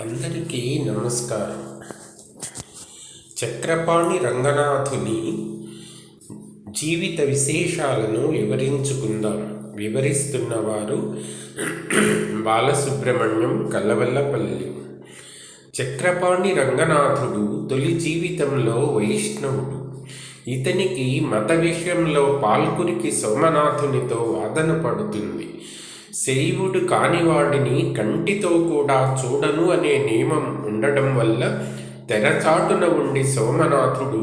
అందరికీ నమస్కారం. చక్రపాణి రంగనాథుని జీవిత విశేషాలను వివరించుకుందాం. వివరిస్తున్నవారు బాలసుబ్రహ్మణ్యం కల్లవల్లపల్లి చక్రపాణి రంగనాథుడు తొలి జీవితంలో వైష్ణవుడు. ఇతనికి మత విషయంలో పాల్కురికి సోమనాథునితో వాదన పడుతుంది. శైవుడు కానివాడిని కంటితో కూడా చూడను అనే నియమం ఉండడం వల్ల తెరచాటున ఉండి సోమనాథుడు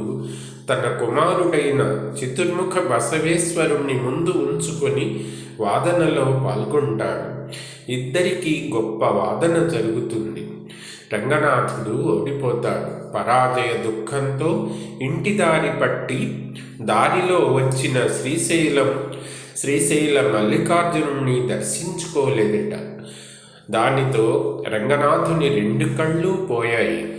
తన కుమారుడైన చతుర్ముఖ బసవేశ్వరుణ్ణి ముందు ఉంచుకొని వాదనలో పాల్గొంటాడు. ఇద్దరికీ గొప్ప వాదన జరుగుతుంది. రంగనాథుడు ఓడిపోతాడు. పరాజయ దుఃఖంతో ఇంటి దారి పట్టి దారిలో వచ్చిన శ్రీశైలం శ్రీశైల మల్లికార్జునుణ్ణి దర్శించుకోలేదట. దానితో రంగనాథుని రెండు కళ్ళు పోయాయి.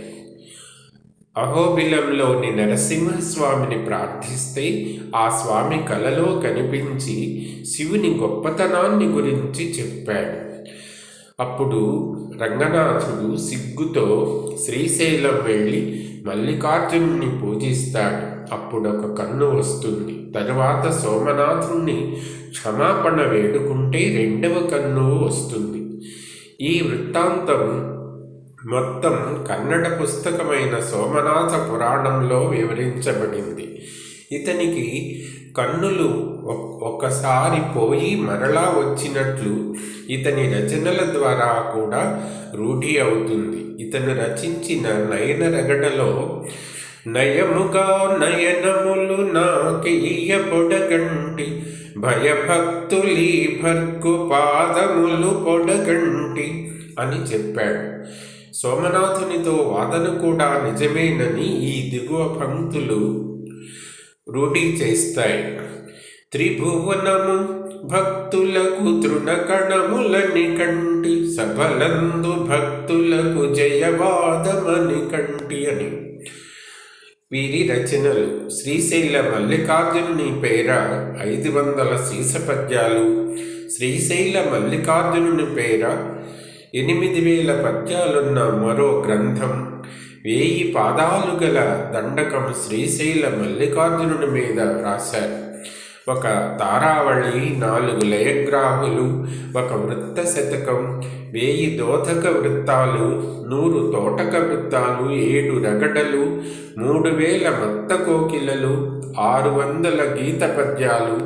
అహోబిలంలోని నరసింహస్వామిని ప్రార్థిస్తే ఆ స్వామి కలలో కనిపించి శివుని గొప్పతనాన్ని గురించి చెప్పాడు. అప్పుడు రంగనాథుడు సిగ్గుతో శ్రీశైలం వెళ్ళి మల్లికార్జునుని పూజిస్తాడు. అప్పుడు ఒక కన్ను వస్తుంది. తరువాత సోమనాథుణ్ణి క్షమాపణ వేడుకుంటే రెండవ కన్ను వస్తుంది. ఈ వృత్తాంతం మొత్తం కన్నడ పుస్తకమైన సోమనాథ పురాణంలో వివరించబడింది. ఇతనికి కన్నులు ఒక్కసారి పోయి మరలా వచ్చినట్లు ఇతని రచనల ద్వారా కూడా రూఢి అవుతుంది. ఇతను రచించిన నయన రగడలో నయముగా నయనములు నాకీయ పొడగంటి భయభక్తులీ భర్గు పాదములు పొడగంటి అని చెప్పాడు. సోమనాథునితో వాదన కూడా నిజమేనని ఈ దిగువ పంక్తులు రూఢి చేస్తాయి. త్రిభువనము భక్తులకు తృణకణములని కంటి సభలందు భక్తులకు జయవాదమని కంటి అని. వీరి రచనలు శ్రీశైల మల్లికార్జునుని పేర ఐదు వందల శీసపద్యాలు శ్రీశైల మల్లికార్జునుని పేర ఎనిమిది వేల పద్యాలున్న మరో గ్రంథం వేయి పాదాలు గల దండకం శ్రీశైల మల్లికార్జునుని మీద రాశారు. ఒక తారావళి నాలుగు లయగ్రాహులు ఒక వృత్త శతకం వేయి దోధక వృత్తాలు నూరు తోటక వృత్తాలు ఏడు రగడలు మూడు వేల మత్త కోకిలలు ఆరు వందల గీత పద్యాలు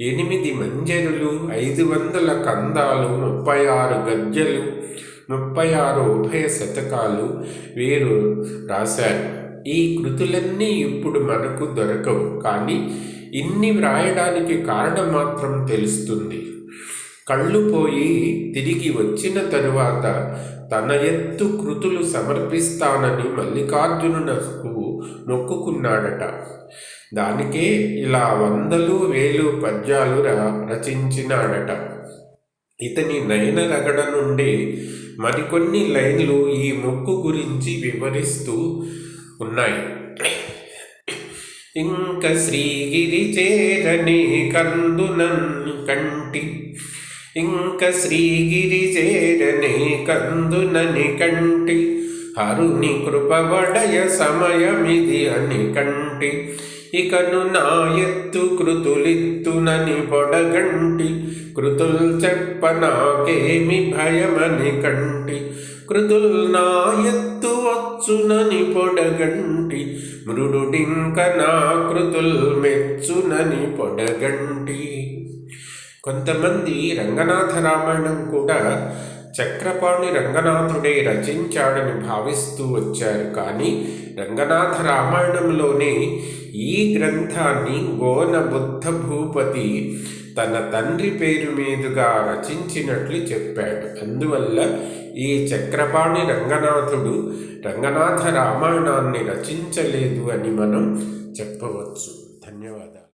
ఎనిమిది మంజరులు ఐదు వందల కందాలు ముప్పై ఆరు గద్యలు ముప్పై ఆరు ఉభయ శతకాలు వీరు రాశారు. ఈ కృతులన్నీ ఇప్పుడు మనకు దొరకవు. కానీ ఇన్ని వ్రాయడానికి కారణం మాత్రం తెలుస్తుంది. కళ్ళు పోయి తిరిగి వచ్చిన తరువాత తన ఎత్తు కృతులు సమర్పిస్తానని మల్లికార్జునునకు మొక్కుకున్నాడట. దానికే ఇలా వందలు వేలు పద్యాలు రచించినాడట. ఇతని నయన రగడ నుండి మరికొన్ని లైన్లు ఈ మొక్కు గురించి వివరిస్తూ ఉన్నాయి. ఇంక శ్రీగిరి చేరని కందునన్ కంటి. ఇంక శ్రీగిరి చేరని కందునని కంటి. హరుని కృపవడయ సమయమిది అని కంటి. ఇకను నా ఎత్తు కృతులిత్తునని పొడగంటి కృతుల్ చెప్ప నాకేమి భయమని కంటి. కృతుల్ నా ఎత్తు వచ్చునని పొడగంటి మృడుడింక నా కృతుల్ మెచ్చునని పొడగంటి కొంతమంది రంగనాథ రామాయణం కూడా చక్రపాణి రంగనాథుడే రచించాడని భావిస్తూ వచ్చారు. కానీ రంగనాథ రామాయణంలోనే ఈ గ్రంథాన్ని గోన బుద్ధ భూపతి తన తండ్రి పేరు మీదుగా రచించినట్లు చెప్పాడు. అందువల్ల ఈ చక్రపాణి రంగనాథుడు రంగనాథ రామాయణాన్ని రచించలేదు అని మనం చెప్పవచ్చు. ధన్యవాదాలు.